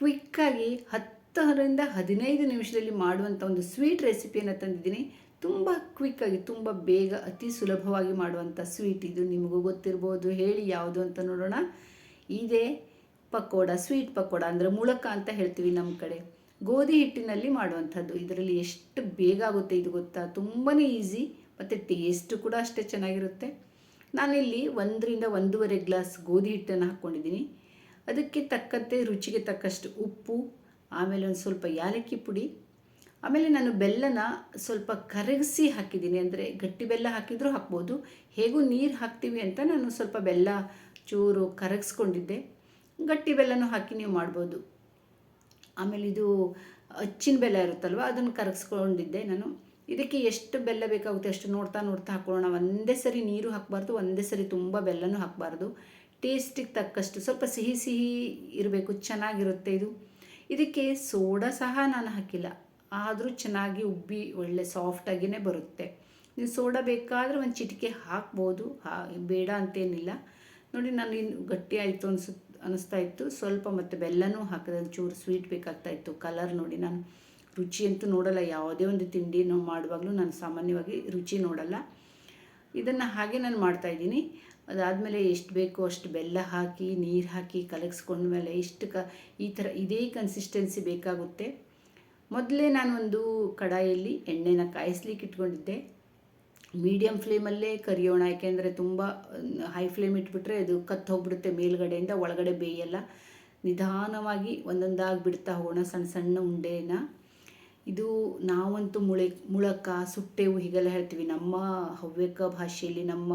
ಕ್ವಿಕ್ಕಾಗಿ ಹತ್ತರಿಂದ ಹದಿನೈದು ನಿಮಿಷದಲ್ಲಿ ಮಾಡುವಂಥ ಒಂದು ಸ್ವೀಟ್ ರೆಸಿಪಿಯನ್ನು ತಂದಿದ್ದೀನಿ. ತುಂಬ ಕ್ವಿಕ್ಕಾಗಿ, ತುಂಬ ಬೇಗ, ಅತಿ ಸುಲಭವಾಗಿ ಮಾಡುವಂಥ ಸ್ವೀಟ್ ಇದು. ನಿಮಗೂ ಗೊತ್ತಿರ್ಬೋದು, ಹೇಳಿ ಯಾವುದು ಅಂತ ನೋಡೋಣ. ಇದೇ ಪಕೋಡ, ಸ್ವೀಟ್ ಪಕೋಡ ಅಂದರೆ ಮುಳಕ ಅಂತ ಹೇಳ್ತೀವಿ ನಮ್ಮ ಕಡೆ. ಗೋಧಿ ಹಿಟ್ಟಿನಲ್ಲಿ ಮಾಡುವಂಥದ್ದು. ಇದರಲ್ಲಿ ಎಷ್ಟು ಬೇಗ ಆಗುತ್ತೆ ಇದು ಗೊತ್ತಾ? ತುಂಬಾ ಈಸಿ, ಮತ್ತು ಟೇಸ್ಟು ಕೂಡ ಅಷ್ಟೇ ಚೆನ್ನಾಗಿರುತ್ತೆ. ನಾನಿಲ್ಲಿ ಒಂದರಿಂದ ಒಂದೂವರೆ ಗ್ಲಾಸ್ ಗೋಧಿ ಹಿಟ್ಟನ್ನು ಹಾಕ್ಕೊಂಡಿದ್ದೀನಿ. ಅದಕ್ಕೆ ತಕ್ಕಂತೆ ರುಚಿಗೆ ತಕ್ಕಷ್ಟು ಉಪ್ಪು, ಆಮೇಲೆ ಒಂದು ಸ್ವಲ್ಪ ಯಾಲಕ್ಕಿ ಪುಡಿ, ಆಮೇಲೆ ನಾನು ಬೆಲ್ಲನ ಸ್ವಲ್ಪ ಕರಗಿಸಿ ಹಾಕಿದ್ದೀನಿ. ಅಂದರೆ ಗಟ್ಟಿ ಬೆಲ್ಲ ಹಾಕಿದರೂ ಹಾಕ್ಬೋದು. ಹೇಗೂ ನೀರು ಹಾಕ್ತೀವಿ ಅಂತ ನಾನು ಸ್ವಲ್ಪ ಬೆಲ್ಲ ಚೂರು ಕರಗಿಸ್ಕೊಂಡಿದ್ದೆ. ಗಟ್ಟಿ ಬೆಲ್ಲನೂ ಹಾಕಿ ನೀವು ಮಾಡ್ಬೋದು. ಆಮೇಲೆ ಇದು ಅಚ್ಚಿನ ಬೆಲ್ಲ ಇರುತ್ತಲ್ವ, ಅದನ್ನು ಕರಗಿಸ್ಕೊಂಡಿದ್ದೆ ನಾನು. ಇದಕ್ಕೆ ಎಷ್ಟು ಬೆಲ್ಲ ಬೇಕಾಗುತ್ತೆ ಅಷ್ಟು ನೋಡ್ತಾ ನೋಡ್ತಾ ಹಾಕೊಳ್ಳೋಣ. ಒಂದೇ ಸರಿ ನೀರು ಹಾಕಬಾರ್ದು, ಒಂದೇ ಸರಿ ತುಂಬ ಬೆಲ್ಲನೂ ಹಾಕಬಾರ್ದು. ಟೇಸ್ಟಿಗೆ ತಕ್ಕಷ್ಟು ಸ್ವಲ್ಪ ಸಿಹಿ ಸಿಹಿ ಇರಬೇಕು, ಚೆನ್ನಾಗಿರುತ್ತೆ ಇದು. ಇದಕ್ಕೆ ಸೋಡಾ ಸಹ ನಾನು ಹಾಕಿಲ್ಲ. ಆದರೂ ಚೆನ್ನಾಗಿ ಉಬ್ಬಿ ಒಳ್ಳೆ ಸಾಫ್ಟಾಗಿಯೇ ಬರುತ್ತೆ. ನೀವು ಸೋಡಾ ಬೇಕಾದರೆ ಒಂದು ಚಿಟಿಕೆ ಹಾಕ್ಬೋದು. ಹಾ, ಬೇಡ ಅಂತೇನಿಲ್ಲ. ನೋಡಿ, ನಾನು ಇನ್ನು ಗಟ್ಟಿ ಆಯಿತು ಅನ್ಸು ಅನ್ನಿಸ್ತಾ ಇತ್ತು. ಸ್ವಲ್ಪ ಮತ್ತು ಬೆಲ್ಲನೂ ಹಾಕಿದೆ ಚೂರು ಸ್ವೀಟ್ ಬೇಕಾಗ್ತಾ ಇತ್ತು. ಕಲರ್ ನೋಡಿ, ನಾನು ರುಚಿ ಅಂತೂ ನೋಡಲ್ಲ. ಯಾವುದೇ ಒಂದು ತಿಂಡಿ ನಾವು ಮಾಡುವಾಗಲೂ ನಾನು ಸಾಮಾನ್ಯವಾಗಿ ರುಚಿ ನೋಡಲ್ಲ. ಇದನ್ನು ಹಾಗೆ ನಾನು ಮಾಡ್ತಾಯಿದ್ದೀನಿ ಅದಾದಮೇಲೆ ಎಷ್ಟು ಬೇಕೋ ಅಷ್ಟು ಬೆಲ್ಲ ಹಾಕಿ, ನೀರು ಹಾಕಿ ಕಲಗಿಸ್ಕೊಂಡ್ಮೇಲೆ ಇಷ್ಟು ಕ, ಈ ಥರ ಇದೇ ಕನ್ಸಿಸ್ಟೆನ್ಸಿ ಬೇಕಾಗುತ್ತೆ. ಮೊದಲೇ ನಾನೊಂದು ಕಡಾಯಲ್ಲಿ ಎಣ್ಣೆನ ಕಾಯಿಸ್ಲಿಕ್ಕೆ ಇಟ್ಕೊಂಡಿದ್ದೆ. ಮೀಡಿಯಮ್ ಫ್ಲೇಮಲ್ಲೇ ಕರಿಯೋಣ, ಯಾಕೆಂದರೆ ತುಂಬ ಹೈ ಫ್ಲೇಮ್ ಇಟ್ಬಿಟ್ರೆ ಅದು ಕತ್ತು ಹೋಗ್ಬಿಡುತ್ತೆ ಮೇಲ್ಗಡೆಯಿಂದ, ಒಳಗಡೆ ಬೇಯಲ್ಲ. ನಿಧಾನವಾಗಿ ಒಂದೊಂದಾಗಿ ಬಿಡ್ತಾ ಹೋಗೋಣ ಸಣ್ಣ ಸಣ್ಣ ಉಂಡೆನ. ಇದು ನಾವಂತೂ ಮುಳೆ, ಮುಳಕ ಸುಟ್ಟೆವು ಹೀಗೆಲ್ಲ ಹೇಳ್ತೀವಿ. ನಮ್ಮ ಹವ್ಯಕ ಭಾಷೆಯಲ್ಲಿ ನಮ್ಮ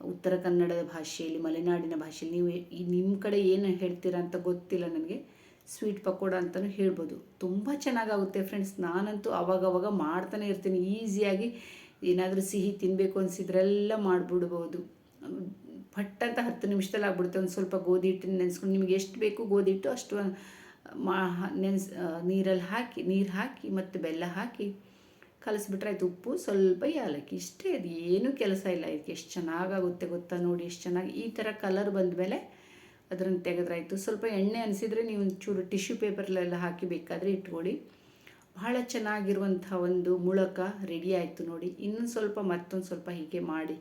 ಉತ್ತರ ಕನ್ನಡದ ಭಾಷೆಯಲ್ಲಿ, ಮಲೆನಾಡಿನ ಭಾಷೆಯಲ್ಲಿ ನೀವು ಈ ನಿಮ್ಮ ಕಡೆ ಏನು ಹೇಳ್ತೀರಾ ಅಂತ ಗೊತ್ತಿಲ್ಲ ನನಗೆ. ಸ್ವೀಟ್ ಪಕೋಡ ಅಂತಲೂ ಹೇಳ್ಬೋದು. ತುಂಬ ಚೆನ್ನಾಗಾಗುತ್ತೆ ಫ್ರೆಂಡ್ಸ್ ನಾನಂತೂ ಅವಾಗವಾಗ ಮಾಡ್ತಾನೆ ಇರ್ತೀನಿ. ಈಸಿಯಾಗಿ ಏನಾದರೂ ಸಿಹಿ ತಿನ್ನಬೇಕು ಅನಿಸಿದ್ರೆಲ್ಲ ಮಾಡಿಬಿಡ್ಬೋದು. ಪಟ್ ಅಂತ ಹತ್ತು ನಿಮಿಷದಲ್ಲಿ ಆಗ್ಬಿಡುತ್ತೆ. ಒಂದು ಸ್ವಲ್ಪ ಗೋಧಿ ಹಿಟ್ಟನ್ನು ನೆನೆಸ್ಕೊಂಡು ನಿಮ್ಗೆ ಎಷ್ಟು ಬೇಕು ಗೋಧಿ ಹಿಟ್ಟು ಅಷ್ಟು ಮಾ, ನೆನೆಸ್ ನೀರಲ್ಲಿ ಹಾಕಿ, ನೀರು ಹಾಕಿ ಮತ್ತು ಬೆಲ್ಲ ಹಾಕಿ ಕಲಿಸ್ಬಿಟ್ರೆ ಆಯ್ತು ಉಪ್ಪು ಸ್ವಲ್ಪ ಏಲಕ್ಕಿ, ಇಷ್ಟೇ ಅದು ಏನೂ ಕೆಲಸ ಇಲ್ಲ. ಇದಕ್ಕೆ ಎಷ್ಟು ಚೆನ್ನಾಗಾಗುತ್ತೆ ಗೊತ್ತಾ ನೋಡಿ, ಎಷ್ಟು ಚೆನ್ನಾಗಿ ಈ ಥರ ಕಲರ್ ಬಂದ ಮೇಲೆ ಅದನ್ನು ತೆಗೆದ್ರಾಯ್ತು ಸ್ವಲ್ಪ ಎಣ್ಣೆ ಅನಿಸಿದರೆ ನೀವು ಒಂಚೂರು ಟಿಶ್ಯೂ ಪೇಪರ್ಲೆಲ್ಲ ಹಾಕಿ ಬೇಕಾದರೆ ಇಟ್ಕೊಳ್ಳಿ. ಬಹಳ ಚೆನ್ನಾಗಿರುವಂಥ ಒಂದು ಮುಳಕ ರೆಡಿ ಆಯಿತು ನೋಡಿ. ಇನ್ನೊಂದು ಸ್ವಲ್ಪ ಮತ್ತೊಂದು ಸ್ವಲ್ಪ ಹೀಗೆ ಮಾಡಿ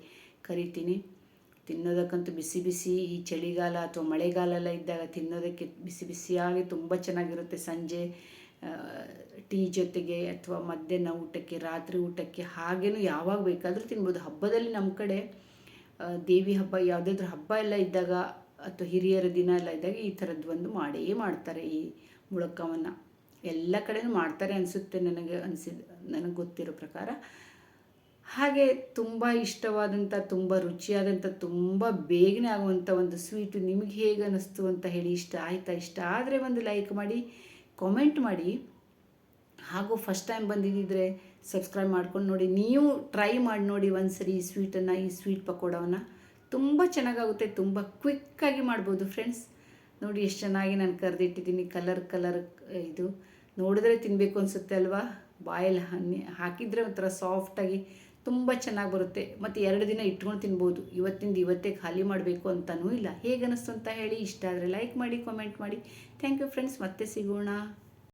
ಕರಿತೀನಿ. ತಿನ್ನೋದಕ್ಕಂತೂ ಬಿಸಿ ಬಿಸಿ ಈ ಚಳಿಗಾಲ ಅಥವಾ ಮಳೆಗಾಲ ಎಲ್ಲ ಇದ್ದಾಗ ತಿನ್ನೋದಕ್ಕೆ ಬಿಸಿ ಬಿಸಿಯಾಗಿ ತುಂಬ ಚೆನ್ನಾಗಿರುತ್ತೆ ಸಂಜೆ. ಟೀ ಜೊತೆಗೆ ಅಥವಾ ಮಧ್ಯಾಹ್ನ ಊಟಕ್ಕೆ, ರಾತ್ರಿ ಊಟಕ್ಕೆ ಹಾಗೇನು ಯಾವಾಗ ಬೇಕಾದರೂ ತಿನ್ಬೋದು. ಹಬ್ಬದಲ್ಲಿ ನಮ್ಮ ಕಡೆ ದೇವಿ ಹಬ್ಬ ಯಾವುದಾದ್ರೂ ಹಬ್ಬ ಎಲ್ಲ ಇದ್ದಾಗ ಅಥವಾ ಹಿರಿಯರ ದಿನ ಎಲ್ಲ ಇದ್ದಾಗ ಈ ಥರದ್ದು ಒಂದು ಮಾಡೇ ಮಾಡ್ತಾರೆ ಈ ಮುಳಕವನ್ನು ಎಲ್ಲ ಕಡೆಯೂ ಮಾಡ್ತಾರೆ ಅನಿಸುತ್ತೆ ನನಗೆ ಅನಿಸಿದ, ನನಗೆ ಗೊತ್ತಿರೋ ಪ್ರಕಾರ. ಹಾಗೆ ತುಂಬ ಇಷ್ಟವಾದಂಥ ತುಂಬ ರುಚಿಯಾದಂಥ ತುಂಬ ಬೇಗನೆ ಆಗುವಂಥ ಒಂದು ಸ್ವೀಟು ನಿಮಗೆ ಹೇಗೆ ಅನ್ನಿಸ್ತು ಅಂತ ಹೇಳಿ ಇಷ್ಟ ಆಯಿತಾ? ಇಷ್ಟ ಆದರೆ ಒಂದು ಲೈಕ್ ಮಾಡಿ. ಕಾಮೆಂಟ್ ಮಾಡಿ. ಹಾಗೂ ಫಸ್ಟ್ ಟೈಮ್ ಬಂದಿದ್ದಿದ್ರೆ ಸಬ್ಸ್ಕ್ರೈಬ್ ಮಾಡ್ಕೊಂಡು ನೋಡಿ. ನೀವು ಟ್ರೈ ಮಾಡಿ ನೋಡಿ ಒಂದು ಸರಿ ಈ ಸ್ವೀಟನ್ನು ಈ ಸ್ವೀಟ್ ಪಕೋಡವನ್ನು. ತುಂಬ ಚೆನ್ನಾಗಾಗುತ್ತೆ, ತುಂಬ ಕ್ವಿಕ್ಕಾಗಿ ಮಾಡ್ಬೋದು ಫ್ರೆಂಡ್ಸ್ ನೋಡಿ ಎಷ್ಟು ಚೆನ್ನಾಗಿ ನಾನು ಕರೆದಿಟ್ಟಿದ್ದೀನಿ ಕಲರ್ ಕಲರ್ ಇದು. ನೋಡಿದ್ರೆ ತಿನ್ನಬೇಕು ಅನಿಸುತ್ತೆ ಅಲ್ವಾ? ಬಾಯಲ್ಲಿ ಹನಿ ಹಾಕಿದರೆ ಒಂಥರ ಸಾಫ್ಟಾಗಿ ತುಂಬ ಚೆನ್ನಾಗಿ ಬರುತ್ತೆ. ಮತ್ತು ಎರಡು ದಿನ ಇಟ್ಕೊಂಡು ತಿನ್ಬೋದು. ಇವತ್ತಿಂದ ಇವತ್ತೇ ಖಾಲಿ ಮಾಡಬೇಕು ಅಂತಲೂ ಇಲ್ಲ. ಹೇಗೆ ಅಂತ ಹೇಳಿ ಇಷ್ಟ ಆದರೆ ಲೈಕ್ ಮಾಡಿ ಕಾಮೆಂಟ್ ಮಾಡಿ. ಥ್ಯಾಂಕ್ ಯು ಫ್ರೆಂಡ್ಸ್ ಮತ್ತೆ ಸಿಗೋಣ.